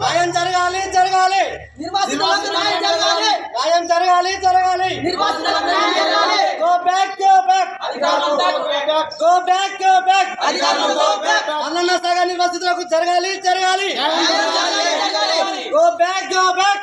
న్యాయం జరగాలి జరగాలి నిర్వాసితులకు న్యాయం జరగాలి న్యాయం జరగాలి జరగాలి నిర్వాసితులకు న్యాయం జరగాలి గో బ్యాక్ గో బ్యాక్ అధికారులు గో బ్యాక్ గో బ్యాక్ అధికారులు go back. అన్న సగా నిర్వాసితులకు జరగాలి జరగాలి న్యాయం జరగాలి జరగాలి గో బ్యాక్ గో బ్యాక్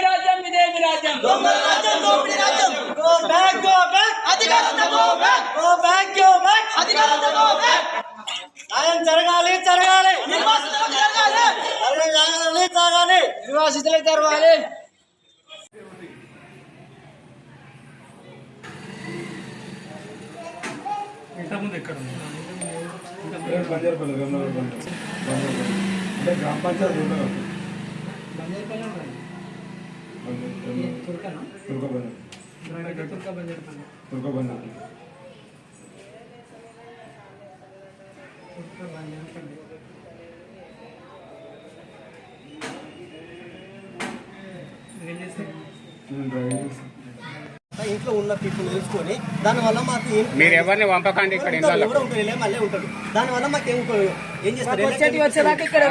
రాజ్యం. దొంగల రాజ్యం దోపిడీ రాజ్యం. Go back go back. అధికారులు go back. Go back go back. అధికారులు go back. న్యాయం జరగాలి జరగాలి. నిర్వాసితులకు జరగాలి. జరగాలి జరగాలి. నిర్వాసితులకు జరగాలి. ఇంతకుముందు ఎక్కడ. అంటే గ్రామ పంచాయతీ ఇంట్లో ఉన్న పీపుల్ తెలుసుకొని దానివల్ల మాకు మీరు ఎవరిని పంపకండి ఇక్కడ మళ్ళీ ఉంటాడు దానివల్ల మాకు ఏం ఏం చేస్తారు వచ్చేదాకా ఇక్కడ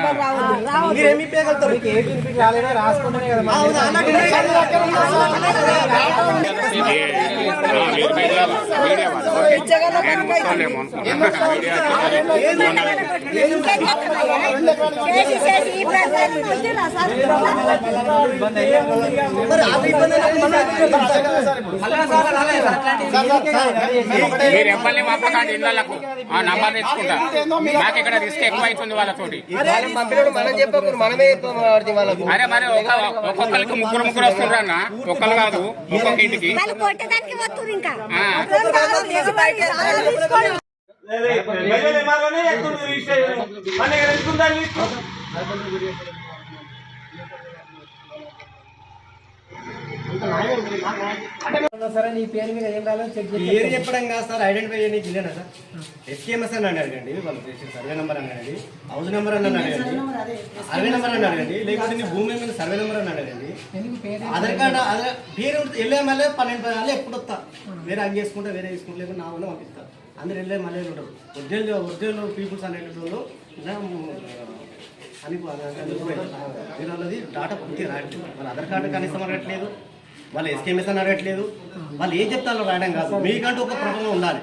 రావద్దు మీరు మీరు ఎవరిని పంపకండి ఇళ్ళకు ఆ నంబర్ నాకు ఇక్కడ రిస్క్ ఎక్కువ అవుతుంది వాళ్ళతోటి. మనం చెప్పకూడదు మనమే చెప్పాలి వాళ్ళకు. అరే మరి ఒక ఒక్కొక్కరికి ముగ్గురు ముగ్గురు వస్తుండ్రు అన్న. ఒక్కరు కాదు ఒక్కొక్క ఇంటికి. వాళ్ళు కొట్టడానికి వస్తున్నారు ఇంకా. ఆ. తీసుకోండి పేరు చెప్పడం కాదు సార్ ఐడెంటిఫై చేయడానికి ఇల్లేనా సార్ ఎస్కేఎంఎస్ అని అడగండి వాళ్ళు చేసిన సర్వే నెంబర్ అని అడగండి హౌస్ నెంబర్ అని అడగండి సర్వే నెంబర్ అని అడగండి లేకపోతే నీ భూమి మీద సర్వే నెంబర్ అని అడగండి ఆధార్ కార్డు ఆధార్ పేరు వెళ్ళే మళ్ళీ పన్నెండు పది ఎప్పుడు వస్తా వేరే అంగి చేసుకుంటే వేరే తీసుకుంటే లేకపోతే నా వల్ల పంపిస్తా అందరు వెళ్ళే మళ్ళీ ఉంటారు ఒరిజినల్ ఒరిజినల్ పీపుల్స్ అనేటోళ్ళు ఇలా, అని వీళ్ళది డాటా పూర్తిగా రాయట్లేదు వాళ్ళ ఆధార్ కార్డు కనీసం అడగట్లేదు వాళ్ళు ఎస్కేఎంఎస్ అని అడగట్లేదు. వాళ్ళు ఏం చెప్తారో రాయడం కాదు. మీకంటూ ఒక ప్రభుత్వం ఉండాలి.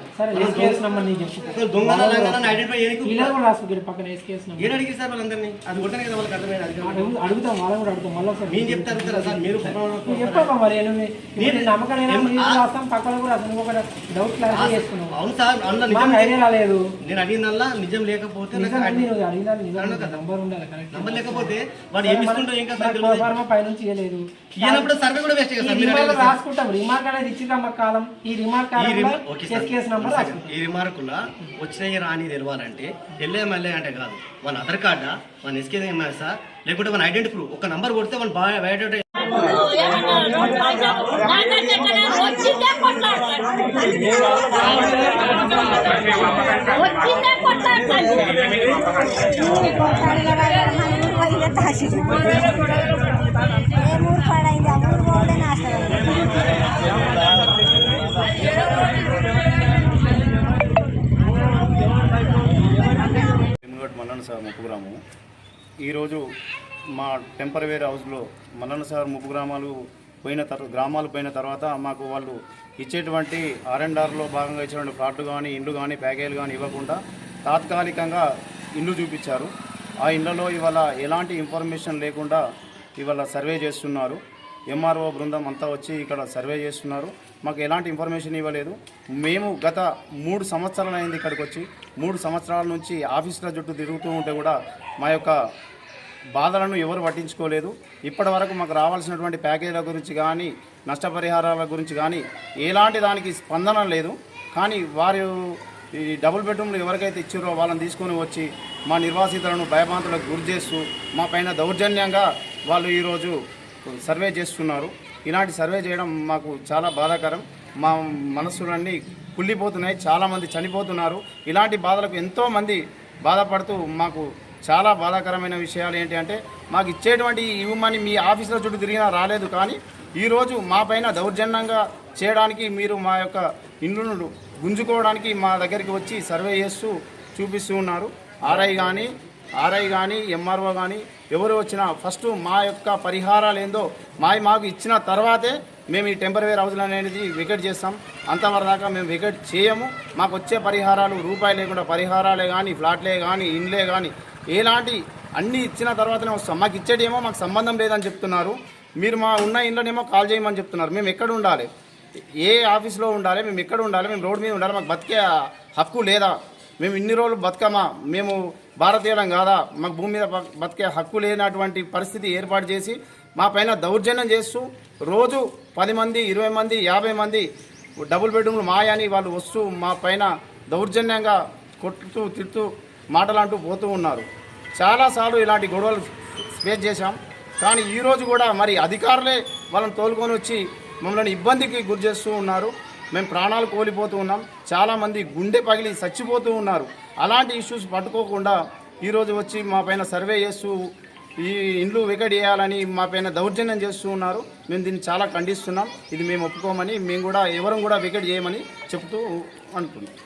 ఐడెంటిఫై ఏం అడిగి సార్ వాళ్ళందరినీ? అది కొట్టనే కదా వాళ్ళకి అర్థమైంది. అడుగుతాం వాళ్ళని కూడా అడుగుతాం. మళ్ళీ ఒకసారి మేము చెప్తే అడుగుతారా సార్ మీరు నువ్వు చెప్పమ్మా మరి నువ్వు నేను నమ్మకం లేనా? మీరు రాస్తాం. పక్కన కూడా ఒక డౌట్ క్లారిఫై అవును సార్. అందులో మాకు నిజం ఐడియా రాలేదు. నేను అడిగిందల్లా నిజం లేకపోతే. నంబర్ ఉండాలి కరెక్ట్ నంబర్ లేకపోతే వాడు ఏమి ఏం కదా పైనుంచి ఇవ్వలేదు ఇవ్వనప్పుడు సర్వే కూడా వేస్ట్ రిమార్క్. రాసుకుంటాం రిమార్క్ అనేది కాలం ఈ రిమార్క్ ఈ రిమ- కాలం ఓకే సార్. ఎస్కేఎస్ నంబర్ ఒక రాసుకుంటాం సెకండ్. ఈ రిమార్కుల వచ్చినాయి రాని తెలవాలంటే వెళ్ళే మళ్ళీ అంటే కాదు మన ఆధార్ కార్డా మన ఎస్కే సార్ లేకుంటే మన ఐడెంటిటీ ప్రూఫ్ ఒక నంబర్ కొడితే మన బాగా బయోడేటా వచ్చిందే కొట్లాడతాను వచ్చిందే ఊరు పాడైంది ఆ ఊరు పోతే నాశనం మల్లన్న సార్ ముప్పు గ్రామం ఈరోజు మా టెంపరవేర్ హౌస్లో మల్లన్న సార్ ముప్పు గ్రామాలు పోయిన తర్వాత గ్రామాలు పోయిన తర్వాత మాకు వాళ్ళు ఇచ్చేటువంటి ఆర్ఎండ్ఆర్లో భాగంగా ఇచ్చేటువంటి ఫ్లాట్లు కానీ ఇండ్లు కానీ ప్యాకేజీలు కానీ ఇవ్వకుండా తాత్కాలికంగా ఇల్లు చూపించారు. ఆ ఇండ్లలో ఇవాళ ఎలాంటి ఇన్ఫర్మేషన్ లేకుండా ఇవాళ సర్వే చేస్తున్నారు. ఎంఆర్ఓ బృందం అంతా వచ్చి ఇక్కడ సర్వే చేస్తున్నారు. మాకు ఎలాంటి ఇన్ఫర్మేషన్ ఇవ్వలేదు. మేము గత మూడు సంవత్సరాలు అయింది ఇక్కడికి వచ్చి మూడు సంవత్సరాల నుంచి ఆఫీసుల జుట్టు తిరుగుతూ ఉంటే కూడా మా యొక్క బాధలను ఎవరు పట్టించుకోలేదు. ఇప్పటి వరకు మాకు రావాల్సినటువంటి ప్యాకేజీల గురించి కానీ నష్టపరిహారాల గురించి కానీ ఎలాంటి దానికి స్పందన లేదు. కానీ వారు ఈ డబుల్ బెడ్రూమ్లు ఎవరికైతే ఇచ్చారో వాళ్ళని తీసుకొని వచ్చి మా నిర్వాసితులను భయభ్రాంతులకు గురి చేస్తూ మా పైన దౌర్జన్యంగా వాళ్ళు ఈరోజు సర్వే చేస్తున్నారు. ఇలాంటి సర్వే చేయడం మాకు చాలా బాధాకరం. మా మనస్సులన్నీ కుళ్ళిపోతున్నాయి. చాలామంది చనిపోతున్నారు. ఇలాంటి బాధలకు ఎంతోమంది బాధపడుతూ మాకు చాలా బాధాకరమైన విషయాలు ఏంటి అంటే మాకు ఇచ్చేటువంటి ఇవ్వమని మీ ఆఫీసుల చుట్టూ తిరిగినా రాలేదు. కానీ ఈరోజు మా పైన దౌర్జన్యంగా చేయడానికి మీరు మా యొక్క ఇండ్లను గుంజుకోవడానికి మా దగ్గరికి వచ్చి సర్వే చేస్తూ చూపిస్తూ ఉన్నారు. ఆర్ఐ కానీ ఆర్ఐ కానీ ఎంఆర్ఓ కానీ ఎవరు వచ్చినా ఫస్ట్ మా యొక్క పరిహారాలు ఏందో మా మాకు ఇచ్చిన తర్వాతే మేము ఈ టెంపరీ హౌస్లు అనేది వికెట్ చేస్తాం. అంతవరదాకా మేము వికెట్ చేయము. మాకు వచ్చే పరిహారాలు రూపాయి లేకుండా పరిహారాలే కానీ ఫ్లాట్లే కానీ ఇండ్లే కానీ ఎలాంటి అన్నీ ఇచ్చిన తర్వాతనే వస్తాం. మాకు ఇచ్చేటేమో మాకు సంబంధం లేదని చెప్తున్నారు. మీరు మా ఉన్న ఇంట్లోనేమో కాల్ చేయమని చెప్తున్నారు. మేము ఎక్కడ ఉండాలి? ఏ ఆఫీస్లో ఉండాలి? మేము ఎక్కడ ఉండాలి? మేము రోడ్డు మీద ఉండాలి? మాకు బతికే హక్కు లేదా? మేము ఇన్ని రోజులు బతకమా? మేము భారతీయులం కాదా? మాకు భూమి మీద బతికే హక్కు లేనటువంటి పరిస్థితి ఏర్పాటు చేసి మా పైన దౌర్జన్యం చేస్తూ రోజు పది మంది ఇరవై మంది యాభై మంది డబుల్ బెడ్రూమ్లు మాయని వాళ్ళు వస్తూ మా పైన దౌర్జన్యంగా కొట్టుతూ తిడుతూ మాటలాంటూ పోతూ ఉన్నారు. చాలాసార్లు ఇలాంటి గొడవలు ఫేస్ చేశాం. కానీ ఈరోజు కూడా మరి అధికారులే వాళ్ళని తోలుకొని వచ్చి మమ్మల్ని ఇబ్బందికి గురి చేస్తూ ఉన్నారు. మేము ప్రాణాలు కోల్పోతూ ఉన్నాం. చాలామంది గుండె పగిలి చచ్చిపోతూ ఉన్నారు. అలాంటి ఇష్యూస్ పట్టుకోకుండా ఈరోజు వచ్చి మా పైన సర్వే చేస్తూ ఈ ఇండ్లు వికెట్ చేయాలని మా పైన దౌర్జన్యం చేస్తూ ఉన్నారు. మేము దీన్ని చాలా ఖండిస్తున్నాం. ఇది మేము ఒప్పుకోమని మేము కూడా ఎవరం కూడా వికెట్ చేయమని చెప్తూ అంటున్నాం